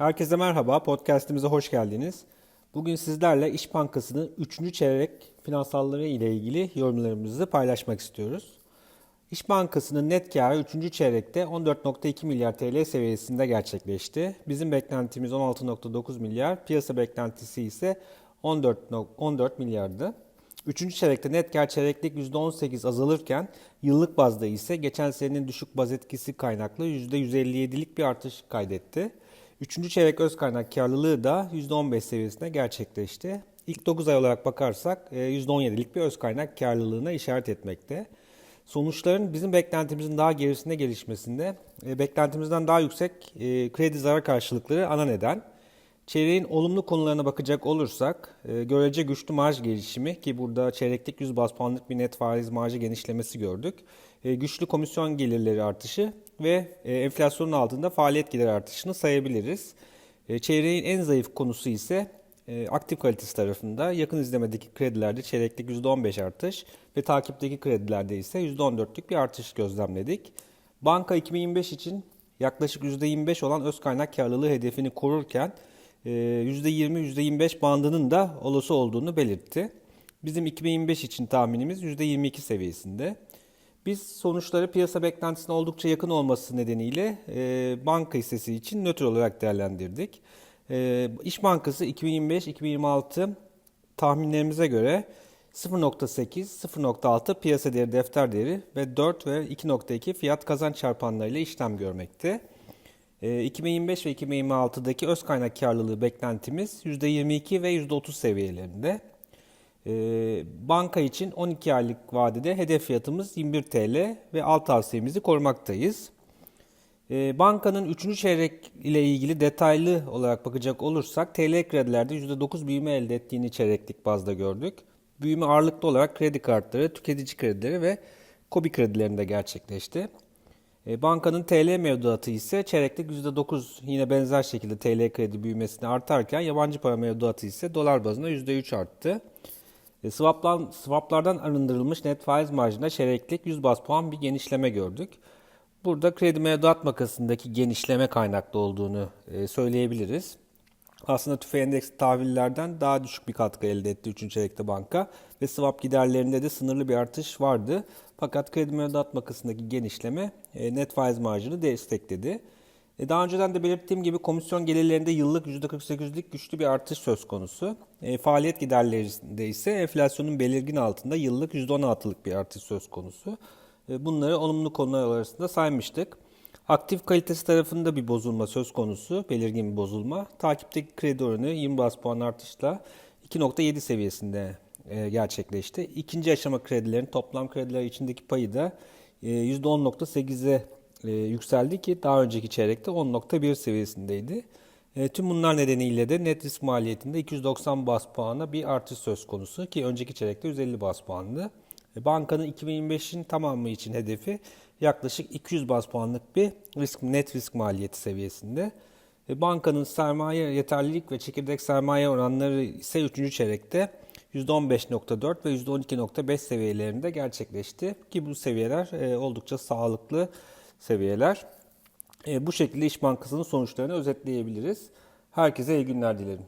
Herkese merhaba, podcastimize hoş geldiniz. Bugün sizlerle İş Bankası'nın 3. çeyrek finansalları ile ilgili yorumlarımızı paylaşmak istiyoruz. İş Bankası'nın net karı 3. çeyrekte 14.2 milyar TL seviyesinde gerçekleşti. Bizim beklentimiz 16.9 milyar, piyasa beklentisi ise 14, 14 milyardı. Üçüncü çeyrekte net kar çeyreklik %18 azalırken yıllık bazda ise geçen senenin düşük baz etkisi kaynaklı %157'lik bir artış kaydetti. Üçüncü çeyrek öz kaynak karlılığı da %15 seviyesinde gerçekleşti. İlk 9 ay olarak bakarsak e, %17'lik bir öz kaynak karlılığına işaret etmekte. Sonuçların bizim beklentimizin daha gerisinde gelişmesinde e, beklentimizden daha yüksek e, kredi zarar karşılıkları ana neden. Çeyreğin olumlu konularına bakacak olursak, e, görece güçlü marj gelişimi ki burada çeyreklik 100 bas puanlık bir net faiz marjı genişlemesi gördük. E, güçlü komisyon gelirleri artışı ve e, enflasyonun altında faaliyet geliri artışını sayabiliriz. Çeyreğin en zayıf konusu ise aktif kalitesi tarafında yakın izlemedeki kredilerde çeyreklik %15 artış ve takipteki kredilerde ise %14'lük bir artış gözlemledik. Banka 2025 için yaklaşık %25 olan öz kaynak karlılığı hedefini korurken %20-%25 e, bandının da olası olduğunu belirtti. Bizim 2025 için tahminimiz %22 seviyesinde. Biz sonuçları piyasa beklentisine oldukça yakın olması nedeniyle e, banka hissesi için nötr olarak değerlendirdik. E, İş Bankası 2025-2026 tahminlerimize göre 0.8, 0.6 piyasa değeri defter değeri ve 4 ve 2.2 fiyat kazanç çarpanlarıyla işlem görmekte. 2025 ve 2026'daki öz kaynak karlılığı beklentimiz %22 ve %30 seviyelerinde. Banka için 12 aylık vadede hedef fiyatımız 21 TL ve alt tavsiyemizi korumaktayız. Bankanın 3. çeyrek ile ilgili detaylı olarak bakacak olursak TL kredilerde %9 büyüme elde ettiğini çeyreklik bazda gördük. Büyüme ağırlıklı olarak kredi kartları, tüketici kredileri ve kobi kredilerinde gerçekleşti. E, bankanın TL mevduatı ise çeyreklik %9 yine benzer şekilde TL kredi büyümesini artarken yabancı para mevduatı ise dolar bazında %3 arttı. E, swaplan, swaplardan arındırılmış net faiz marjında çeyreklik 100 bas puan bir genişleme gördük. Burada kredi mevduat makasındaki genişleme kaynaklı olduğunu e, söyleyebiliriz. Aslında tüfe endeks tahvillerden daha düşük bir katkı elde etti 3. çeyrekte banka ve swap giderlerinde de sınırlı bir artış vardı. Fakat kredi mevduat makasındaki genişleme e, net faiz marjını destekledi. E, daha önceden de belirttiğim gibi komisyon gelirlerinde yıllık %48'lik güçlü bir artış söz konusu. E, faaliyet giderlerinde ise enflasyonun belirgin altında yıllık %16'lık bir artış söz konusu. bunları olumlu konular arasında saymıştık. Aktif kalitesi tarafında bir bozulma söz konusu, belirgin bir bozulma. Takipteki kredi oranı 20 bas puan artışla 2.7 seviyesinde e, gerçekleşti. İkinci aşama kredilerin toplam krediler içindeki payı da %10.8'e e, yükseldi ki daha önceki çeyrekte 10.1 seviyesindeydi. E, tüm bunlar nedeniyle de net risk maliyetinde 290 bas puana bir artış söz konusu ki önceki çeyrekte 150 bas puandı. Bankanın 2025'in tamamı için hedefi yaklaşık 200 bas puanlık bir risk net risk maliyeti seviyesinde. Bankanın sermaye yeterlilik ve çekirdek sermaye oranları ise 3. çeyrekte %15.4 ve %12.5 seviyelerinde gerçekleşti ki bu seviyeler e, oldukça sağlıklı seviyeler. E, bu şekilde İş Bankası'nın sonuçlarını özetleyebiliriz. Herkese iyi günler dilerim.